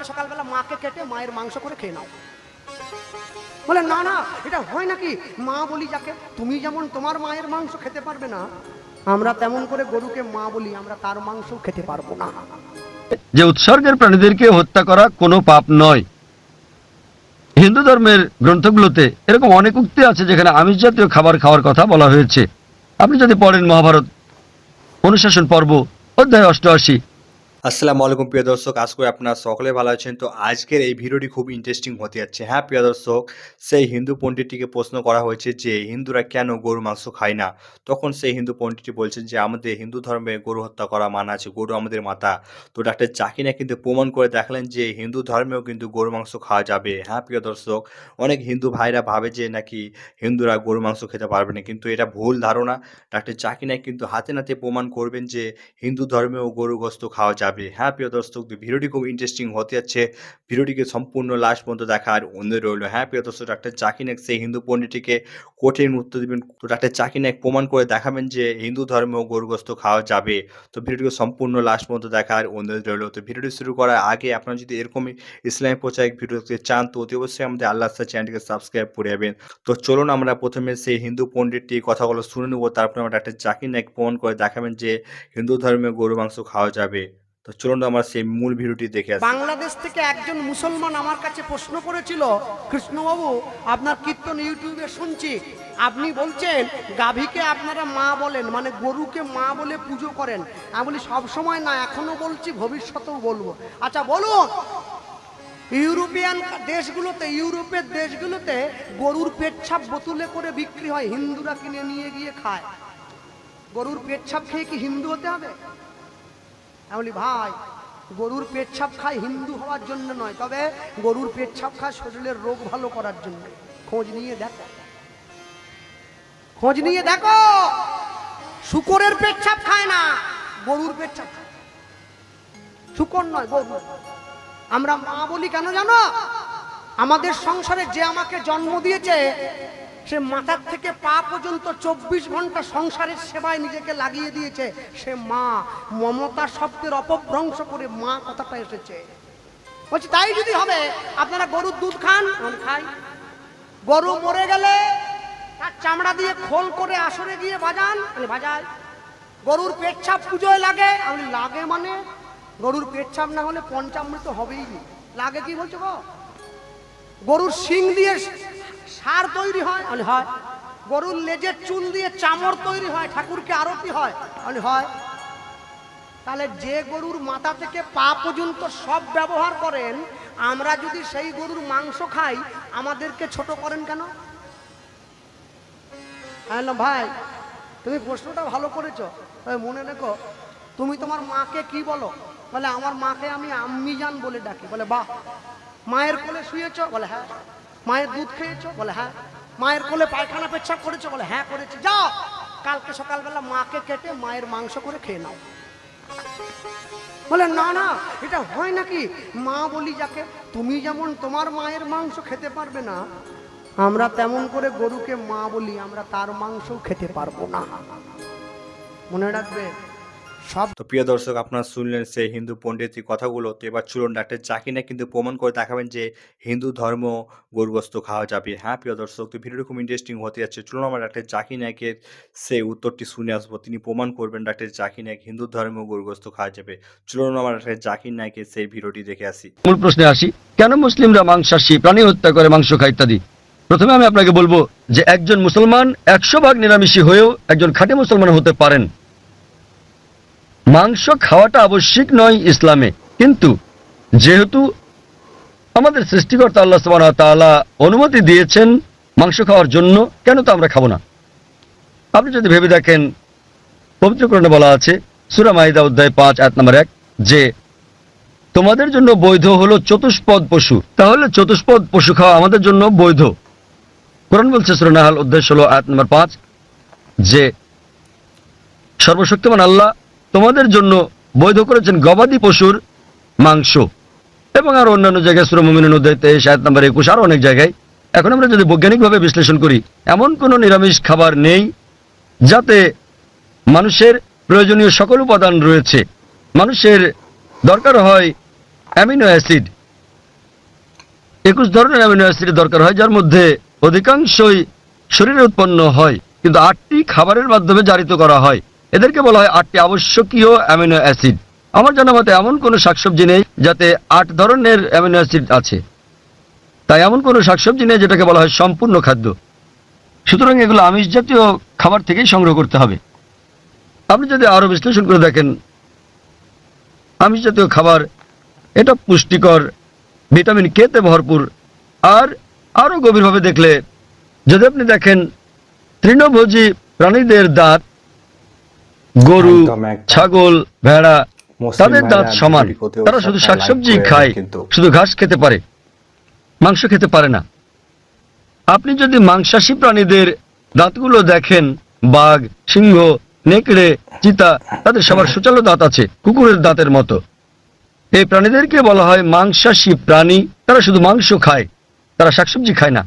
কালকে সকালবেলা মাকে কেটে মায়ের মাংস করে খেয়ে নাও। বলে, না না, এটা হয় নাকি? মা বলি যাকে, তুমি যেমন তোমার মায়ের মাংস খেতে পারবে না, আমরা তেমন করে গরুকে মা বলি, আমরা তার মাংস খেতে পারব না। যে উৎসর্গের প্রাণীদেরকে হত্যা করা কোনো পাপ নয়। হিন্দু ধর্মের গ্রন্থগুলোতে এরকম অনেক উক্তি আছে যেখানে আমিষ জাতীয় খাবার খাওয়ার কথা বলা হয়েছে। আপনি যদি পড়েন মহাভারত অনুশাসন পর্ব, অধ্যায় অষ্টআশি আসসালামু আলাইকুম, প্রিয় দর্শক। আজ করে আপনারা সকলে ভালো আছেন। তো আজকের এই ভিডিওটি খুব ইন্টারেস্টিং হতে যাচ্ছে। হ্যাঁ প্রিয় দর্শক, সেই হিন্দু পণ্ডিতটিকে প্রশ্ন করা হয়েছে যে, হিন্দুরা কেন গরু মাংস খায় না? তখন সেই হিন্দু পণ্ডিতটি বলছেন যে, আমাদের হিন্দু ধর্মে গরু হত্যা করা মানা আছে, গরু আমাদের মাতা। তো ডাক্তার জাকিনা কিন্তু প্রমাণ করে দেখালেন যে, হিন্দু ধর্মেও কিন্তু গরু মাংস খাওয়া যাবে। হ্যাঁ প্রিয় দর্শক, অনেক হিন্দু ভাইরা ভাবে যে, নাকি হিন্দুরা গরু মাংস খেতে পারবে না। কিন্তু এটা ভুল ধারণা। ডাক্তার জাকিনাই কিন্তু হাতে নাতে প্রমাণ করবেন যে, হিন্দু ধর্মেও গরু গোস্ত খাওয়া যাবে। হ্যাঁ প্রিয় দর্শক ভিডিওটি খুব ইন্টারেস্টিং হতে যাচ্ছে, ভিডিওটিকে সম্পূর্ণ লাস্ট পর্যন্ত দেখার অনুরোধ রইল। হ্যাঁ প্রিয় দর্শক ডাক্তার জাকিনাক সেই হিন্দু পণ্ডিতটিকে কঠিন উত্তর দিবেন। তো ডাক্তার জাকিনাক প্রমাণ করে দেখাবেন যে হিন্দু ধর্মেও গরু গোস্ত খাওয়া যাবে। তো ভিডিওটিকে সম্পূর্ণ লাস্ট পর্যন্ত দেখার অনুরোধ রইল। তো ভিডিওটি শুরু করার আগে আপনারা যদি এরকমই ইসলামী প্রচারিক ভিডিও দেখতে চান, তো অতি অবশ্যই আমাদের আল্লাহ চ্যানেলটিকে সাবস্ক্রাইব করে যাবেন তো চলুন আমরা প্রথমে সেই হিন্দু পণ্ডিতটি কথাগুলো শুনে নেব। তারপরে আমরা ডাক্তার জাকির নায়ক প্রমাণ করে দেখাবেন যে হিন্দু ধর্মে গরু, মাংস খাওয়া যাবে। তো চলুন আমরা সেই মূল ভিডিওটি দেখে আসি। বাংলাদেশ থেকে একজন মুসলমান আমার কাছে প্রশ্ন করেছিল, কৃষ্ণবাবু, আপনার কীর্তন ইউটিউবে শুনছি। আপনি বলছেন, গাভীকে আপনারা মা বলেন মানে গরুকে মা বলে পুজো করেন। আমি বলি, সব সময় না, এখনও বলছি, ভবিষ্যতেও বলব। আচ্ছা বলুন, ইউরোপিয়ান দেশগুলোতে, ইউরোপের দেশগুলোতে গরুর পেচ্ছাপ বোতলে করে বিক্রি হয়, হিন্দুরা কিনে নিয়ে গিয়ে খায়। গরুর পেচ্ছাপ খেয়ে কি হিন্দু হতে হবে? আমি বলি, ভাই, গরুর পেচ্ছাপ খায় হিন্দু হওয়ার জন্য নয়, তবে গরুর পেচ্ছাপ খায় শরীরের রোগ ভালো করার জন্য। খোঁজ নিয়ে দেখো। খোঁজ নিয়ে দেখো। শুকরের পেচ্ছাপ খায় না, গরুর পেচ্ছাপ খায়। শুকর নয়, গরু আমরা মা বলি কেন জানো? আমাদের সংসারে যে আমাকে জন্ম দিয়েছে সে মাথার থেকে পা পর্যন্ত চব্বিশ ঘণ্টা সংসারের সেবায় নিজেকে লাগিয়ে দিয়েছে। সে মা, মমতা শব্দের অপভ্রংশ করে মা কথাটা এসেছে। বলছি, তাই যদি হবে, আপনারা গরুর দুধ খান? খাই। গরু মরে গেলে তার চামড়া দিয়ে খোল করে আসরে গিয়ে বাজান। বাজাই। গরুর পেচ্ছাপ পুজোয় লাগে। আমি লাগে মানে? গরুর পেচ্ছাপ না হলে পঞ্চামৃত হবেই লাগে কি বলছো গো? গরুর শিং দিয়ে সার তৈরি হয়? আমি হয়। গরুর লেজের চুল দিয়ে চামড় তৈরি হয় ঠাকুরকে আরতি হয়। আমি হয়। তাহলে যে গরুর মাথা থেকে পা পর্যন্ত সব ব্যবহার করেন আমরা যদি সেই গরুর মাংস খাই আমাদেরকে ছোট করেন কেন? বললাম, ভাই তুমি প্রশ্নটা ভালো করেছ। মনে রেখো তুমি তোমার মাকে কি বলো? বলে আমার মাকে আমি আম্মি জান বলে ডাকি। বলে বাহ মায়ের কোলে শুয়েছ? বলে হ্যাঁ। মায়ের দুধ খেয়েছো? বলে হ্যাঁ। মায়ের কোলে পায়খানা পেচ্ছাপ করেছ? বলে হ্যাঁ করেছি। যাও। কালকে সকালবেলা মাকে কেটে মায়ের মাংস করে খেয়ে নাও। বলে, না না, এটা হয় নাকি? মা বলি যাকে, তুমি যেমন তোমার মায়ের মাংস খেতে পারবে না, আমরা তেমন করে গরুকে মা বলি, আমরা তার মাংসও খেতে পারব না। মনে রাখবে? সব তো প্রিয় দর্শক আপনারা শুনলেন সেই হিন্দু পণ্ডিতের কথাগুলো। তো এবার চলুন ডাক্তার জাকিনা কিন্তু প্রমাণ করে দেখাবেন যে হিন্দু ধর্ম গরুগ্রস্ত খাওয়া যাবে। হ্যাঁ প্রিয় দর্শক তো ভিডিওটি খুব ইন্টারেস্টিং হতে যাচ্ছে। চলুন আমরা ডাক্তার জাকি নায়কের সেই উত্তরটি শুনে আসব। তিনি প্রমাণ করবেন ডাক্তার জাকি নায়ক হিন্দু ধর্ম গরুগ্রস্ত খাওয়া যাবে। চলুন আমরা ডাক্তার জাকির নায়কের সেই ভিডিওটি দেখে আসি। মূল প্রশ্নে আসি কেন মুসলিমরা মাংসাশী প্রাণী হত্যা করে মাংস খায় ইত্যাদি? প্রথমে আমি আপনাকে বলব যে একজন মুসলমান একশো ভাগ নিরামিষী হয়েও একজন খাঁটি মুসলমান হতে পারেন। মাংস খাওয়াটা আবশ্যিক নয় ইসলামে। কিন্তু যেহেতু আমাদের সৃষ্টিকর্তা আল্লাহ সুবহানাহু ওয়া তাআলা অনুমতি দিয়েছেন মাংস খাওয়ার জন্য, কেন তো আমরা খাব না? আপনি যদি ভেবে দেখেন পবিত্রকরণে বলা আছে, সূরা মাইদা অধ্যায় পাঁচ, আয়াত নম্বর এক, যে তোমাদের জন্য বৈধ হলো চতুষ্পদ পশু। তাহলে চতুষ্পদ পশু খাওয়া আমাদের জন্য বৈধ। কোরআন বলছে সুরনাহাল অধ্যায় ষোলো, আয়াত নম্বর পাঁচ, যে সর্বশক্তিমান আল্লাহ তোমাদের জন্য বৈধ করেছেন গবাদি পশুর মাংস। এবং আর অন্যান্য জায়গায় সুরমিন অধ্যায় তেইশ, আয়াত নম্বর একুশ আরও অনেক জায়গায়। এখন আমরা যদি বৈজ্ঞানিকভাবে বিশ্লেষণ করি, এমন কোনো নিরামিষ খাবার নেই যাতে মানুষের প্রয়োজনীয় সকল উপাদান রয়েছে। মানুষের দরকার হয় অ্যামিনো অ্যাসিড। একুশ ধরনের অ্যামিনো অ্যাসিডের দরকার হয়, যার মধ্যে অধিকাংশই শরীরে উৎপন্ন হয়, কিন্তু আটটি খাবারের মাধ্যমে জারিত করা হয়। এদেরকে বলা হয় আটটি আবশ্যকীয় অ্যামিনো অ্যাসিড। আমার জানা মতে এমন কোনো শাকসবজি নেই যাতে আট ধরনের অ্যামিনো অ্যাসিড আছে। তাই এমন কোনো শাকসবজি নেই যেটাকে বলা হয় সম্পূর্ণ খাদ্য। সুতরাং এগুলো আমিষ জাতীয় খাবার থেকেই সংগ্রহ করতে হবে। আপনি যদি আরও বিশ্লেষণ করে দেখেন, আমিষ জাতীয় খাবার এটা পুষ্টিকর, ভিটামিন কেতে ভরপুর, আর আরও গভীরভাবে দেখলে যদি আপনি দেখেন তৃণভোজী প্রাণীদের দাঁত গরু। ছাগল ভেড়া তাদের দাঁত সমান। তারা শুধু শাকসবজি খায় শুধু ঘাস খেতে পারে মাংস খেতে পারে না। আপনি যদি মাংসাশী প্রাণীদের দাঁতগুলো দেখেন বাঘ সিংহ নেকড়ে চিতা তাদের সবার সুচালো দাঁত আছে কুকুরের দাঁতের মতো। এই প্রাণীদেরকে বলা হয় মাংসাশী প্রাণী। তারা শুধু মাংস খায় তারা শাকসবজি খায় না।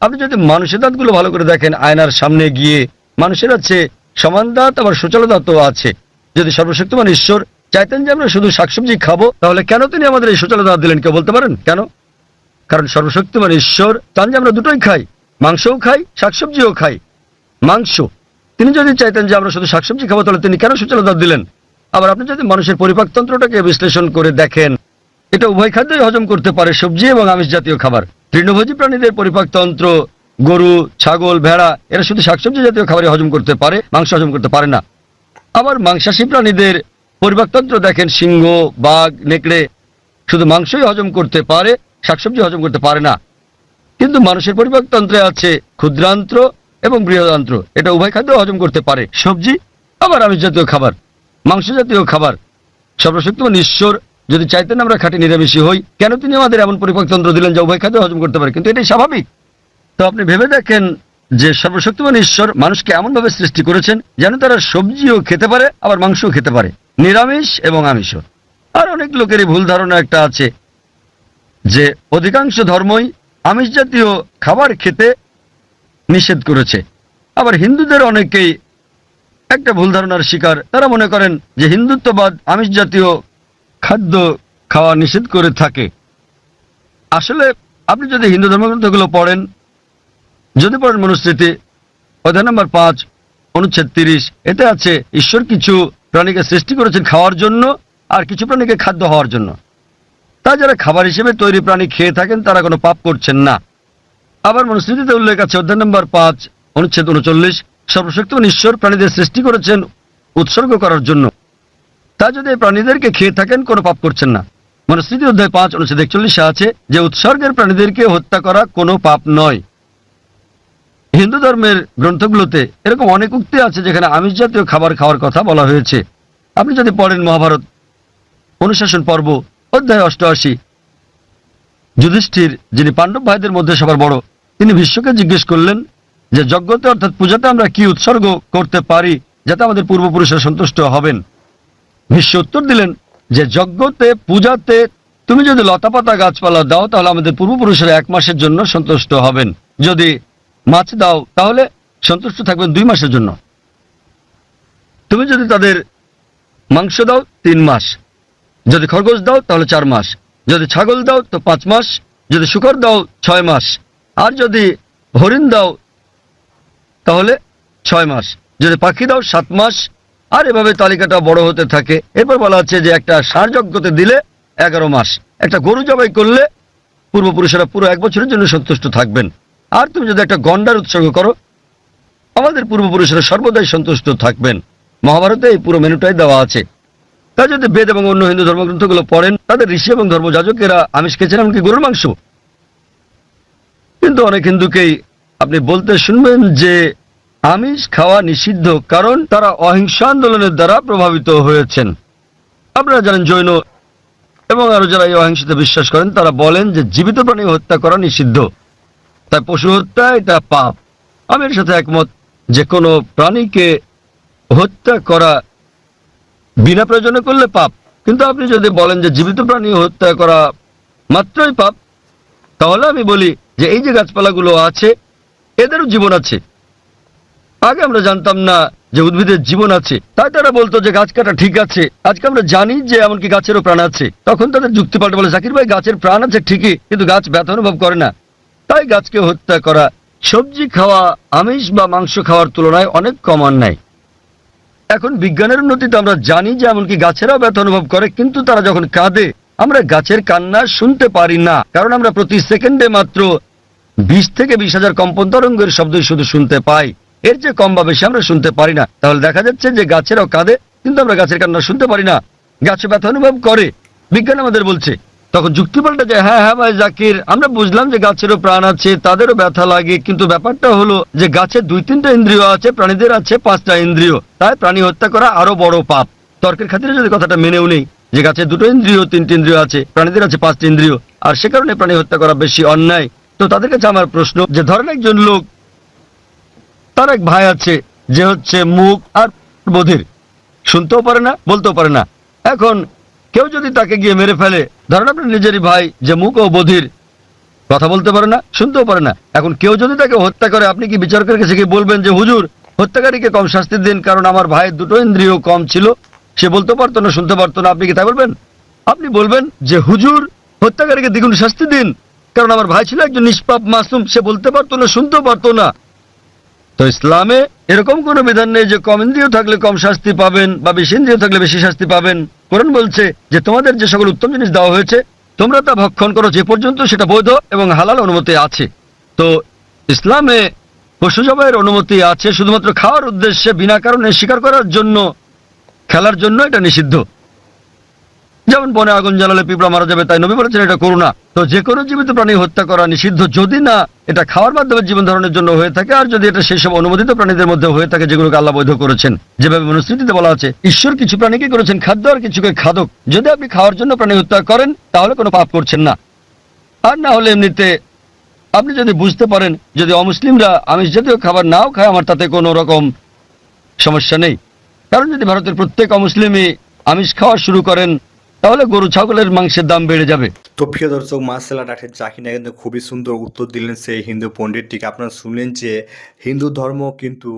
আপনি যদি মানুষের দাঁতগুলো ভালো করে দেখেন আয়নার সামনে গিয়ে মানুষের আছে সমান দাঁত আবার সুচালো দাঁতও আছে। যদি সর্বশক্তিমান ঈশ্বর চাইতেন যে আমরা শুধু শাকসবজি খাব, তাহলে কেন তিনি আমাদের এই সুচালো দাঁত দিলেন, কেউ বলতে পারেন? কেন? কারণ সর্বশক্তিমান ঈশ্বর চান যে আমরা দুটোই খাই। মাংসও খাই, শাকসবজিও খাই। মাংস। তিনি যদি চাইতেন যে আমরা শুধু শাকসবজি খাব, তাহলে তিনি কেন সুচালতা দিলেন? আবার আপনি যদি মানুষের পরিপাকতন্ত্রটাকে বিশ্লেষণ করে দেখেন, এটা উভয় খাদ্যই হজম করতে পারে সবজি এবং আমিষ জাতীয় খাবার। তৃণভোজী প্রাণীদের পরিপাকতন্ত্র গরু, ছাগল, ভেড়া, এরা শুধু শাকসবজি জাতীয় খাবারই হজম করতে পারে, মাংস হজম করতে পারে না। আবার মাংসাশী প্রাণীদের পরিপাকতন্ত্র দেখেন, সিংহ, বাঘ, নেকড়ে শুধু মাংসই হজম করতে পারে, শাকসবজি হজম করতে পারে না। কিন্তু মানুষের পরিপাকতন্ত্রে আছে ক্ষুদ্রান্ত্র এবং বৃহদান্ত্র। এটা উভয় খাদ্য হজম করতে পারে। সবজি আবার আমিষ জাতীয় খাবার, মাংস জাতীয় খাবার। সর্বশক্তিমান ঈশ্বর যদি চাইতেন আমরা খাঁটি নিরামিষী হই, কেন তিনি আমাদের এমন পরিপাকতন্ত্র দিলেন যা উভয় খাদ্য হজম করতে পারে? কিন্তু এটাই স্বাভাবিক। তো আপনি ভেবে দেখেন যে সর্বশক্তিমান ঈশ্বর মানুষকে এমনভাবে সৃষ্টি করেছেন যেন তারা সবজিও খেতে পারে, আবার মাংসও খেতে পারে। নিরামিষ এবং আমিষও আর অনেক লোকেরই ভুল ধারণা একটা আছে যে অধিকাংশ ধর্মই আমিষ জাতীয় খাবার খেতে নিষেধ করেছে। আবার হিন্দুদের অনেকেই একটা ভুল ধারণার শিকার। তারা মনে করেন যে হিন্দুত্ববাদ আমিষ জাতীয় খাদ্য খাওয়া নিষেধ করে থাকে। আসলে আপনি যদি হিন্দু ধর্মগ্রন্থগুলো পড়েন যদি পড়েন মনুস্মৃতি, অধ্যায় নম্বর পাঁচ, অনুচ্ছেদ তিরিশ, এতে আছে, ঈশ্বর কিছু প্রাণীকে সৃষ্টি করেছেন খাওয়ার জন্য আর কিছু প্রাণীকে খাদ্য হওয়ার জন্য। তা যারা খাবার হিসেবে তৈরি প্রাণী খেয়ে থাকেন, তারা কোনো পাপ করছেন না। আবার মনুস্মৃতিতে উল্লেখ আছে, অধ্যায় নম্বর পাঁচ, অনুচ্ছেদ উনচল্লিশ সর্বশক্তিমান ঈশ্বর প্রাণীদের সৃষ্টি করেছেন উৎসর্গ করার জন্য। তা যদি প্রাণীদেরকে খেয়ে থাকেন, কোনো পাপ করছেন না। মনুস্মৃতি অধ্যায় পাঁচ, অনুচ্ছেদ একচল্লিশে আছে যে উৎসর্গের প্রাণীদেরকে হত্যা করা কোনো পাপ নয়। হিন্দু ধর্মের গ্রন্থগুলোতে এরকম অনেক উক্তি আছে যেখানে আমিষ জাতীয় খাবার খাওয়ার কথা বলা হয়েছে। আপনি যদি পড়েন মহাভারত, অনুশাসন পর্ব, অধ্যায় অষ্টআশি। যুধিষ্ঠির, যিনি পাণ্ডব ভাইদের মধ্যে সবার বড়, তিনি বিশ্বকে জিজ্ঞেস করলেন যে, যজ্ঞতে অর্থাৎ পূজাতে আমরা কি উৎসর্গ করতে পারি যাতে আমাদের পূর্বপুরুষরা সন্তুষ্ট হবেন? ভীষ্ম উত্তর দিলেন যে, যজ্ঞতে, পূজাতে তুমি যদি লতাপাতা গাছপালা দাও তাহলে আমাদের পূর্বপুরুষেরা এক মাসের জন্য সন্তুষ্ট হবেন। যদি মাছ দাও, তাহলে সন্তুষ্ট থাকবেন দুই মাসের জন্য। তুমি যদি তাদের মাংস দাও, তিন মাস। যদি খরগোশ দাও, তাহলে চার মাস। যদি ছাগল দাও, তো পাঁচ মাস। যদি শুকর দাও, ছয় মাস। আর যদি হরিণ দাও, তাহলে ছয় মাস। যদি পাখি দাও, সাত মাস। আর এভাবে তালিকাটা বড় হতে থাকে। এরপর বলা হচ্ছে যে একটা ষাঁড় যজ্ঞতে দিলে এগারো মাস। একটা গরু জবাই করলে পূর্বপুরুষেরা পুরো এক বছরের জন্য সন্তুষ্ট থাকবেন। আর তুমি যদি একটা গন্ডার উৎসর্গ করো, আমাদের পূর্বপুরুষেরা সর্বদাই সন্তুষ্ট থাকবেন। মহাভারতে এই পুরো মেনুটাই দেওয়া আছে। তা যদি বেদ এবং অন্য হিন্দু ধর্মগ্রন্থগুলো পড়েন, তাদের ঋষি এবং ধর্মযাজকেরা আমিষ খেয়েছেন, এমনকি গরুর মাংস। কিন্তু অনেক হিন্দুকেই আপনি বলতে শুনবেন যে, আমিষ খাওয়া নিষিদ্ধ কারণ তারা অহিংস আন্দোলনের দ্বারা প্রভাবিত হয়েছেন। আপনারা জানেন জৈন এবং আরও যারা এই অহিংসতে বিশ্বাস করেন, তারা বলেন যে জীবিত প্রাণী হত্যা করা নিষিদ্ধ। তাই পশু হত্যা, এটা পাপ। আমি এর সাথে একমত যে কোনো প্রাণীকে হত্যা করা বিনা প্রয়োজনে করলে পাপ। কিন্তু আপনি যদি বলেন যে জীবিত প্রাণী হত্যা করা মাত্রই পাপ, তাহলে আমি বলি যে এই যে গাছপালাগুলো আছে, এদেরও জীবন আছে। আগে আমরা জানতাম না যে উদ্ভিদের জীবন আছে। তাই তারা বলতো যে গাছ কাটা ঠিক আছে। আজকে আমরা জানি যে এমনকি গাছেরও প্রাণ আছে। তখন তাদের যুক্তি পাল্টে বলে, জাকির ভাই, গাছের প্রাণ আছে ঠিকই, কিন্তু গাছ ব্যথা অনুভব করে না। তাই গাছকে হত্যা করা, সবজি খাওয়া, আমিষ বা মাংস খাওয়ার তুলনায় অনেক কম অন্যায় এখন বিজ্ঞানের উন্নতিতে আমরা জানি যে এমনকি গাছেরাও ব্যথা অনুভব করে, কিন্তু তারা যখন কাঁদে, আমরা গাছের কান্না শুনতে পারি না। কারণ আমরা প্রতি সেকেন্ডে মাত্র বিশ থেকে বিশ হাজার কম্পন তরঙ্গের শব্দই শুধু শুনতে পাই। এর যে কম বা বেশি আমরা শুনতে পারি না। তাহলে দেখা যাচ্ছে যে গাছেরাও কাঁদে, কিন্তু আমরা গাছের কান্না শুনতে পারি না। গাছে ব্যথা অনুভব করে। বিজ্ঞান আমাদের বলছে তখন যুক্তি পাল্টা যে হ্যাঁ হ্যাঁ ভাই, জাকির, আমরা বুঝলাম যে গাছেরও প্রাণ আছে, তাদেরও ব্যথা লাগে, কিন্তু ব্যাপারটা হলো যে গাছের দুই তিনটা ইন্দ্রিয় আছে, প্রাণীদের আছে পাঁচটা ইন্দ্রিয়। তাই প্রাণী হত্যা করা আরও বড় পাপ। তর্কের খাতিরে যদি কথাটা মেনেও নেই, যে গাছে দুটো ইন্দ্রিয়, তিনটি ইন্দ্রিয় আছে, প্রাণীদের আছে পাঁচটি ইন্দ্রিয়, আর সে কারণে প্রাণী হত্যা করা বেশি অন্যায়, তো তাদের কাছে আমার প্রশ্ন যে ধরেন একজন লোক, তার এক ভাই আছে, যে হচ্ছে মুখ আর বধির। শুনতেও পারে না, বলতেও পারে না। এখন কেউ যদি তাকে গিয়ে মেরে ফেলে, ধরেন আপনার নিজেরই ভাই যে মুখ ও বধির, কথা বলতে পারে না, শুনতেও পারে না। এখন কেউ যদি তাকে হত্যা করে, আপনি কি বিচারকের কাছে গিয়ে বলবেন যে, হুজুর, হত্যাকারীকে কম শাস্তি দিন, কারণ আমার ভাইয়ের দুটো ইন্দ্রিয় কম ছিল, সে বলতে পারতো না, শুনতে পারতো না। আপনি কি তাই বলবেন? আপনি বলবেন যে, হুজুর, হত্যাকারীকে দ্বিগুণ শাস্তি দিন, কারণ আমার ভাই ছিল একজন নিষ্পাপ মাসুম, সে বলতে পারতো না, শুনতেও পারতো না। তো ইসলামে এরকম কোনো বিধান নেই যে কম ইন্দ্রিয় থাকলে কম শাস্তি পাবেন বা বেশি ইন্দ্রিয় থাকলে বেশি শাস্তি পাবেন। কোরআন বলছে যে তোমাদের যে সকল উত্তম জিনিস দেওয়া হয়েছে, তোমরা তা ভক্ষণ করো যে পর্যন্ত সেটা বৈধ এবং হালাল অনুমতি আছে। তো ইসলামে পশু জবাইয়ের অনুমতি আছে, শুধুমাত্র খাওয়ার উদ্দেশ্যে, বিনা কারণে, শিকার করার জন্য, খেলার জন্য এটা নিষিদ্ধ। যেমন বনে আগুন জ্বালালে পিঁপড়া মারা যাবে, তাই নবী বলেছেন এটা করুণা তো যে কোনো জীবিত প্রাণী হত্যা করা নিষিদ্ধ যদি না, এটা খাওয়ার মাধ্যমে জীবন ধারণের জন্য হয়ে থাকে, আর যদি এটা সেই সব অনুমোদিত প্রাণীদের মধ্যে হয়ে থাকে যেগুলোকে আল্লাহ বৈধ করেছেন। যেভাবে মনুস্মৃতিতে বলা আছে, ঈশ্বর কিছু প্রাণীকে করেছেন খাদ্য আর কিছুকে খাদক। যদি আপনি খাওয়ার জন্য প্রাণী হত্যা করেন, তাহলে কোনো পাপ করছেন না। আর না হলে এমনিতে আপনি যদি বুঝতে পারেন, যদি অমুসলিমরা আমিষ জাতীয় খাবার নাও খায়, আমার তাতে কোনো রকম সমস্যা নেই। কারণ যদি ভারতের প্রত্যেক অমুসলিমই আমিষ খাওয়া শুরু করেন তাহলে গরু, ছাগলের মাংসের দাম বেড়ে যাবে। তো প্রিয় দর্শক, মার্শাল ডাক্তার জাকিনা কিন্তু খুবই সুন্দর উত্তর দিলেন সেই হিন্দু পণ্ডিতটিকে আপনারা শুনলেন যে হিন্দু ধর্ম কিন্তু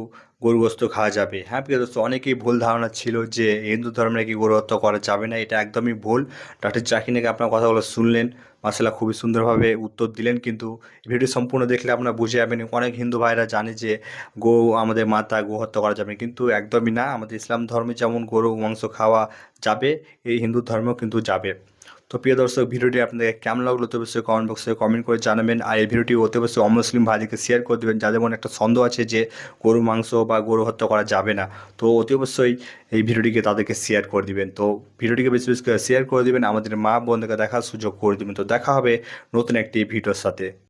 গরুগ্রস্ত খাওয়া যাবে। হ্যাঁ প্রিয় দর্শক, অনেকেই ভুল ধারণা ছিল যে হিন্দু ধর্মে নাকি গরু হত্যা করা যাবে না, এটা একদমই ভুল। ডাক্তার জাকিনাকে আপনার কথাগুলো শুনলেন। মার্শাল্লাহ খুবই সুন্দরভাবে উত্তর দিলেন। কিন্তু ভিডিও সম্পূর্ণ দেখলে আপনারা বুঝে যাবেন, অনেক হিন্দু ভাইরা জানে যে গো আমাদের মাতা গো হত্যা করা যাবে। কিন্তু একদমই না, আমাদের ইসলাম ধর্মে যেমন গরু, মাংস খাওয়া যাবে, এই হিন্দু ধর্মেও কিন্তু যাবে। তো প্রিয় দর্শক, ভিডিওটি আপনাদের কেমন লাগল তো অবশ্যই কমেন্ট বক্সে কমেন্ট করে জানাবেন। আর এই ভিডিওটি অতি অবশ্যই অমুসলিম ভাইদেরকে শেয়ার করে দেবেন যাদের মনে একটা সন্দেহ আছে যে গরু, মাংস বা গরু হত্যা করা যাবে না। তো অতি অবশ্যই এই ভিডিওটিকে তাদেরকে শেয়ার করে দিবেন। তো ভিডিওটিকে বেশি বেশি করে শেয়ার করে দিবেন। আমাদের মা বোনদেরকে দেখার সুযোগ করে দিবেন। তো দেখা হবে নতুন একটি ভিডিওর সাথে।